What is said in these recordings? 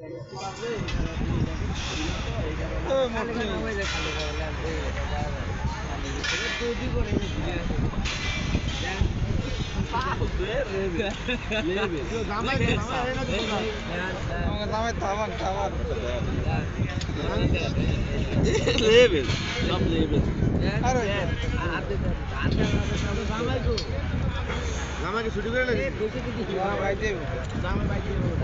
label ছুটি করে নাকি বাইতে বাইতে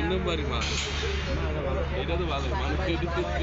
இன்னுം വരുമാനം ഇടത് വാദമാണ് കെടുത്തി